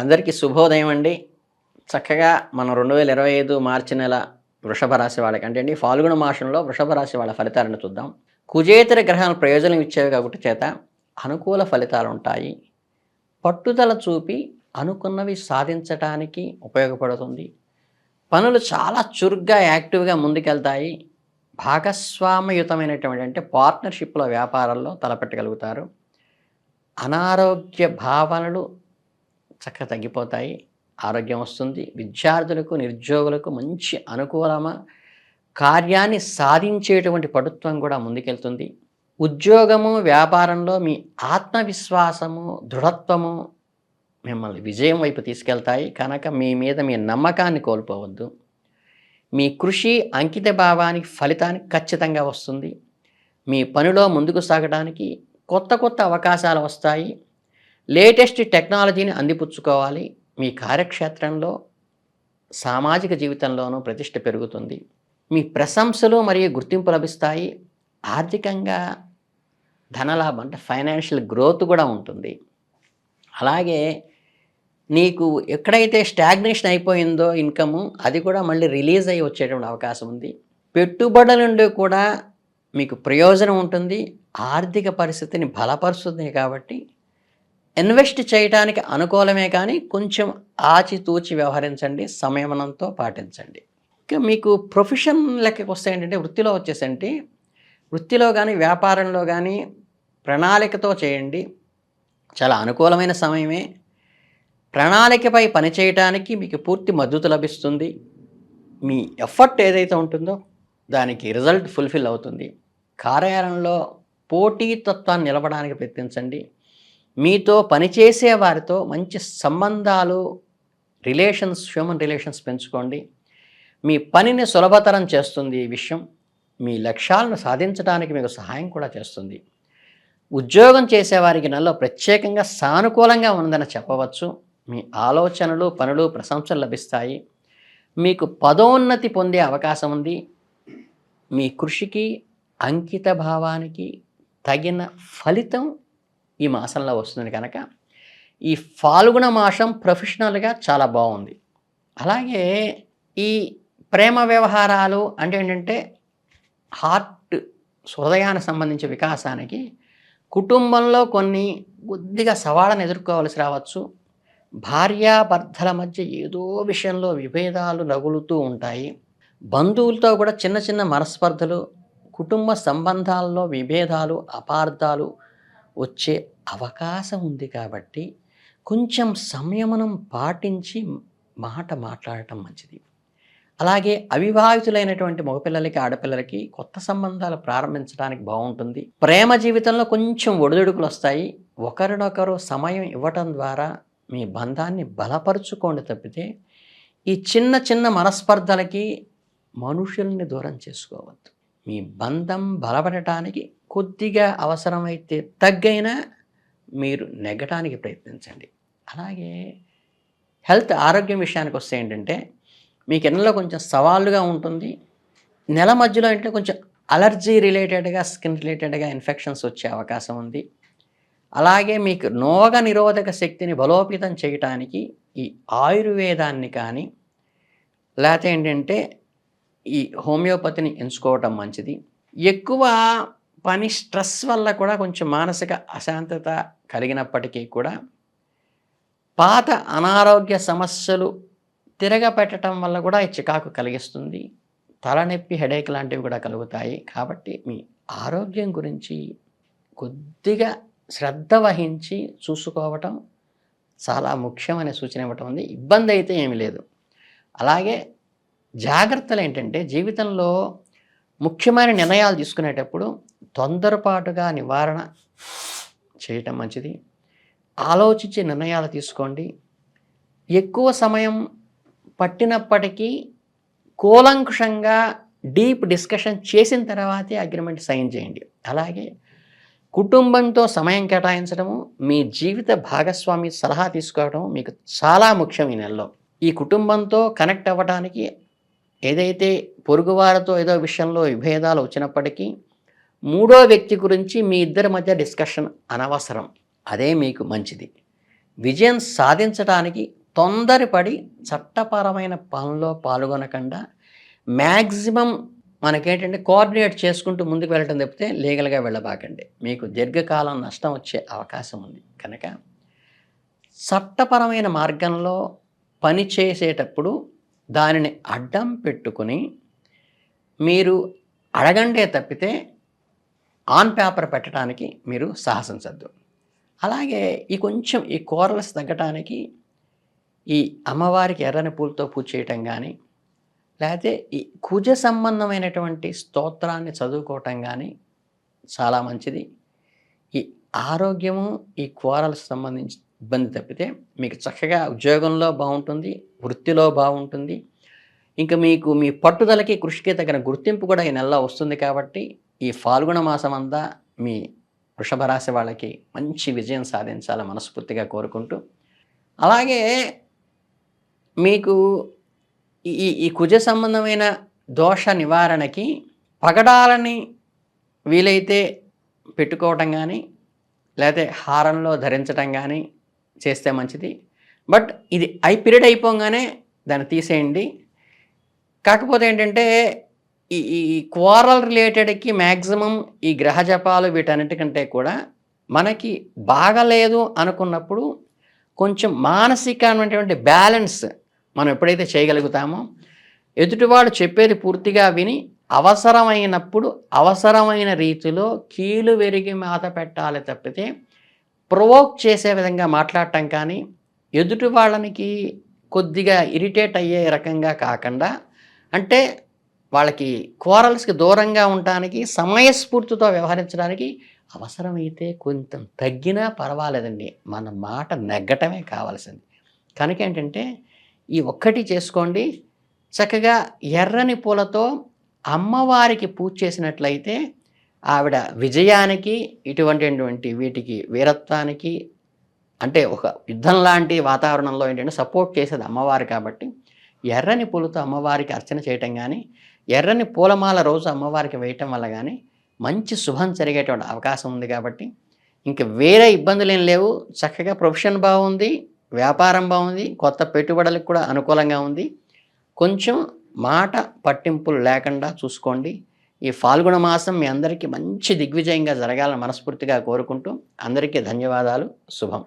అందరికీ శుభోదయం అండి. చక్కగా మనం రెండు వేల ఇరవై ఐదు మార్చి నెల వృషభ రాశి వాళ్ళకి అంటే అండి ఫాల్గుణ మాసంలో వృషభ రాశి వాళ్ళ ఫలితాలను చూద్దాం. కుజేతర గ్రహాలు ప్రయోజనం ఇచ్చేవి కాబట్టి చేత అనుకూల ఫలితాలు ఉంటాయి. పట్టుదల చూపి అనుకున్నవి సాధించటానికి ఉపయోగపడుతుంది. పనులు చాలా చురుగ్గా యాక్టివ్గా ముందుకెళ్తాయి. భాగస్వామ్యయుతమైనటువంటి అంటే పార్ట్నర్షిప్లో వ్యాపారాల్లో తలపెట్టగలుగుతారు. అనారోగ్య భావనలు చక్కగా తగ్గిపోతాయి. ఆరోగ్యం వస్తుంది. విద్యార్థులకు నిరుద్యోగులకు మంచి అనుకూలమ కార్యాన్ని సాధించేటువంటి పటుత్వం కూడా ముందుకెళ్తుంది. ఉద్యోగము వ్యాపారంలో మీ ఆత్మవిశ్వాసము దృఢత్వము మిమ్మల్ని విజయం వైపు తీసుకెళ్తాయి. కనుక మీ మీద మీ నమ్మకాన్ని కోల్పోవద్దు. మీ కృషి అంకిత భావానికి ఫలితానికి ఖచ్చితంగా వస్తుంది. మీ పనిలో ముందుకు సాగడానికి కొత్త కొత్త అవకాశాలు వస్తాయి. లేటెస్ట్ టెక్నాలజీని అందిపుచ్చుకోవాలి. మీ కార్యక్షేత్రంలో సామాజిక జీవితంలోనూ ప్రతిష్ట పెరుగుతుంది. మీ ప్రశంసలు మరియు గుర్తింపు లభిస్తాయి. ఆర్థికంగా ధనలాభం అంటే ఫైనాన్షియల్ గ్రోత్ కూడా ఉంటుంది. అలాగే నీకు ఎక్కడైతే స్టాగ్నేషన్ అయిపోయిందో ఇన్కము అది కూడా మళ్ళీ రిలీజ్ అయ్యి వచ్చేటువంటి అవకాశం ఉంది. పెట్టుబడుల నుండి కూడా మీకు ప్రయోజనం ఉంటుంది. ఆర్థిక పరిస్థితిని బలపరుస్తుంది కాబట్టి ఇన్వెస్ట్ చేయడానికి అనుకూలమే కానీ కొంచెం ఆచితూచి వ్యవహరించండి సంయమనంతో పాటించండి. ఇంకా మీకు ప్రొఫెషన్ లెక్కకు వస్తే ఏంటంటే వృత్తిలో వచ్చేసంటే వృత్తిలో కానీ వ్యాపారంలో కానీ ప్రణాళికతో చేయండి. చాలా అనుకూలమైన సమయమే. ప్రణాళికపై పనిచేయటానికి మీకు పూర్తి మద్దతు లభిస్తుంది. మీ ఎఫర్ట్ ఏదైతే ఉంటుందో దానికి రిజల్ట్ ఫుల్ఫిల్ అవుతుంది. కార్యాలయంలో పోటీతత్వాన్ని నిలవడానికి ప్రయత్నించండి. మీతో పనిచేసే వారితో మంచి సంబంధాలు రిలేషన్స్ హ్యూమన్ రిలేషన్స్ పెంచుకోండి. మీ పనిని సులభతరం చేస్తుంది ఈ విషయం. మీ లక్ష్యాలను సాధించడానికి మీకు సహాయం కూడా చేస్తుంది. ఉద్యోగం చేసేవారికి నెలలో ప్రత్యేకంగా సానుకూలంగా ఉందని చెప్పవచ్చు. మీ ఆలోచనలు పనులు ప్రశంసలు లభిస్తాయి. మీకు పదోన్నతి పొందే అవకాశం ఉంది. మీ కృషికి అంకిత భావానికి తగిన ఫలితం ఈ మాసంలో వస్తుంది కనుక. ఈ ఫాల్గుణ మాసం ప్రొఫెషనల్గా చాలా బాగుంది. అలాగే ఈ ప్రేమ వ్యవహారాలు అంటే ఏంటంటే హార్ట్ హృదయానికి సంబంధించిన వికాసానికి కుటుంబంలో కొన్ని కొద్దిగా సవాళ్ళను ఎదుర్కోవాల్సి రావచ్చు. భార్యాభర్తల మధ్య ఏదో విషయంలో విభేదాలు రగులుతూ ఉంటాయి. బంధువులతో కూడా చిన్న చిన్న మనస్పర్ధలు కుటుంబ సంబంధాల్లో విభేదాలు అపార్థాలు వచ్చే అవకాశం ఉంది కాబట్టి కొంచెం సంయమనం పాటించి మాట మాట్లాడటం మంచిది. అలాగే అవివాహితులైనటువంటి మగపిల్లలకి ఆడపిల్లలకి కొత్త సంబంధాలు ప్రారంభించడానికి బాగుంటుంది. ప్రేమ జీవితంలో కొంచెం ఒడిదుడుకులు వస్తాయి. ఒకరినొకరు సమయం ఇవ్వటం ద్వారా మీ బంధాన్ని బలపరుచుకోండి తప్పితే ఈ చిన్న చిన్న మనస్పర్ధలకి మనుషుల్ని దూరం చేసుకోవద్దు. మీ బంధం బలపడటానికి కొద్దిగా అవసరమైతే తగ్గైనా మీరు నెగ్గటానికి ప్రయత్నించండి. అలాగే హెల్త్ ఆరోగ్యం విషయానికి వస్తే ఏంటంటే మీకు ఎన్నలో కొంచెం సవాళ్ళుగా ఉంటుంది. నెల మధ్యలో ఏంటంటే కొంచెం అలర్జీ రిలేటెడ్గా స్కిన్ రిలేటెడ్గా ఇన్ఫెక్షన్స్ వచ్చే అవకాశం ఉంది. అలాగే మీకు రోగ నిరోధక శక్తిని బలోపేతం చేయటానికి ఈ ఆయుర్వేదాన్ని కానీ లేకపోతే ఏంటంటే ఈ హోమియోపతిని ఎంచుకోవటం మంచిది. ఎక్కువ పని స్ట్రెస్ వల్ల కూడా కొంచెం మానసిక అశాంతత కలిగినప్పటికీ కూడా పాత అనారోగ్య సమస్యలు తిరగపెట్టడం వల్ల కూడా ఈ చికాకు కలిగిస్తుంది. తలనొప్పి హెడేక్ లాంటివి కూడా కలుగుతాయి. కాబట్టి మీ ఆరోగ్యం గురించి కొద్దిగా శ్రద్ధ వహించి చూసుకోవటం చాలా ముఖ్యమైన సూచన ఇవ్వటం ఉంది. ఇబ్బంది అయితే ఏమీ లేదు. అలాగే జాగ్రత్తలు ఏంటంటే జీవితంలో ముఖ్యమైన నిర్ణయాలు తీసుకునేటప్పుడు తొందరపాటుగా నివారణ చేయటం మంచిది. ఆలోచించి నిర్ణయాలు తీసుకోండి. ఎక్కువ సమయం పట్టినప్పటికీ కూలంకుషంగా డీప్ డిస్కషన్ చేసిన తర్వాతే అగ్రిమెంట్ సైన్ చేయండి. అలాగే కుటుంబంతో సమయం కేటాయించడము మీ జీవిత భాగస్వామి సలహా తీసుకోవడం మీకు చాలా ముఖ్యం ఈ నెలలో. ఈ కుటుంబంతో కనెక్ట్ అవ్వడానికి ఏదైతే పొరుగువారితో ఏదో విషయంలో విభేదాలు వచ్చినప్పటికీ మూడో వ్యక్తి గురించి మీ ఇద్దరి మధ్య డిస్కషన్ అనవసరం. అదే మీకు మంచిది. విజయం సాధించడానికి తొందరపడి చట్టపరమైన పనుల్లో పాల్గొనకుండా మ్యాక్సిమం మనకేంటంటే కోఆర్డినేట్ చేసుకుంటూ ముందుకు వెళ్ళటం తప్పితే లీగల్గా వెళ్ళబాకండి. మీకు దీర్ఘకాలం నష్టం వచ్చే అవకాశం ఉంది. కనుక చట్టపరమైన మార్గంలో పని చేసేటప్పుడు దానిని అడ్డం పెట్టుకుని మీరు అడగండే తప్పితే ఆన్ పేపర్ పెట్టడానికి మీరు సాహసించద్దు అలాగే ఈ కొంచెం ఈ కోరల్స్ తగ్గటానికి ఈ అమ్మవారికి ఎర్రని పూలతో పూజ చేయటం కానీ లేకపోతే ఈ కుజ సంబంధమైనటువంటి స్తోత్రాన్ని చదువుకోవటం కానీ చాలా మంచిది. ఈ ఆరోగ్యము ఈ కూరలకు సంబంధించి ఇబ్బంది తప్పితే మీకు చక్కగా ఉద్యోగంలో బాగుంటుంది వృత్తిలో బాగుంటుంది. ఇంకా మీకు మీ పట్టుదలకి కృషికి తగిన గుర్తింపు కూడా ఈ నెలలో వస్తుంది కాబట్టి ఈ ఫాల్గుణ మాసం అంతా మీ వృషభ రాశి వాళ్ళకి మంచి విజయం సాధించాలని మనస్ఫూర్తిగా కోరుకుంటూ. అలాగే మీకు ఈ ఈ కుజ సంబంధమైన దోష నివారణకి పగడాలని వీలైతే పెట్టుకోవటం కానీ లేకపోతే హారంలో ధరించటం కానీ చేస్తే మంచిది. బట్ ఇది ఐ పీరియడ్ అయిపోగానే దాన్ని తీసేయండి. కాకపోతే ఏంటంటే ఈ ఈ క్వారల్ రిలేటెడ్కి మ్యాక్సిమం ఈ గ్రహ జపాలు వీటన్నిటికంటే కూడా మనకి బాగలేదు అనుకున్నప్పుడు కొంచెం మానసికమైనటువంటి బ్యాలెన్స్ మనం ఎప్పుడైతే చేయగలుగుతామో ఎదుటివాడు చెప్పేది పూర్తిగా విని అవసరమైనప్పుడు అవసరమైన రీతిలో కీలు వెరిగి మాత పెట్టాలి తప్పితే ప్రొవోక్ చేసే విధంగా మాట్లాడటం కానీ ఎదుటి వాళ్ళనికి కొద్దిగా ఇరిటేట్ అయ్యే రకంగా కాకుండా అంటే వాళ్ళకి కోరల్స్కి దూరంగా ఉండటానికి సమయస్ఫూర్తితో వ్యవహరించడానికి అవసరమైతే కొంచెం తగ్గినా పర్వాలేదండి. మన మాట నెగ్గటమే కావాల్సింది. కనుక ఏంటంటే ఈ ఒక్కటి చేసుకోండి. చక్కగా ఎర్రని పూలతో అమ్మవారికి పూజ చేసినట్లయితే ఆవిడ విజయానికి ఇటువంటిటువంటి వీటికి వీరత్వానికి అంటే ఒక యుద్ధం లాంటి వాతావరణంలో ఏంటంటే సపోర్ట్ చేసేది అమ్మవారు కాబట్టి ఎర్రని పూలతో అమ్మవారికి అర్చన చేయటం కానీ ఎర్రని పూలమాల రోజు అమ్మవారికి వేయటం వల్ల కానీ మంచి శుభం జరిగేటువంటి అవకాశం ఉంది కాబట్టి ఇంకా వేరే ఇబ్బందులు ఏం లేవు. చక్కగా ప్రొఫెషన్ బాగుంది వ్యాపారం బాగుంది కొత్త పెట్టుబడులకు కూడా అనుకూలంగా ఉంది. కొంచెం మాట పట్టింపులు లేకుండా చూసుకోండి. ఈ ఫాల్గుణ మాసం మీ అందరికీ మంచి దిగ్విజయంగా జరగాలని మనస్ఫూర్తిగా కోరుకుంటూ అందరికీ ధన్యవాదాలు. శుభం.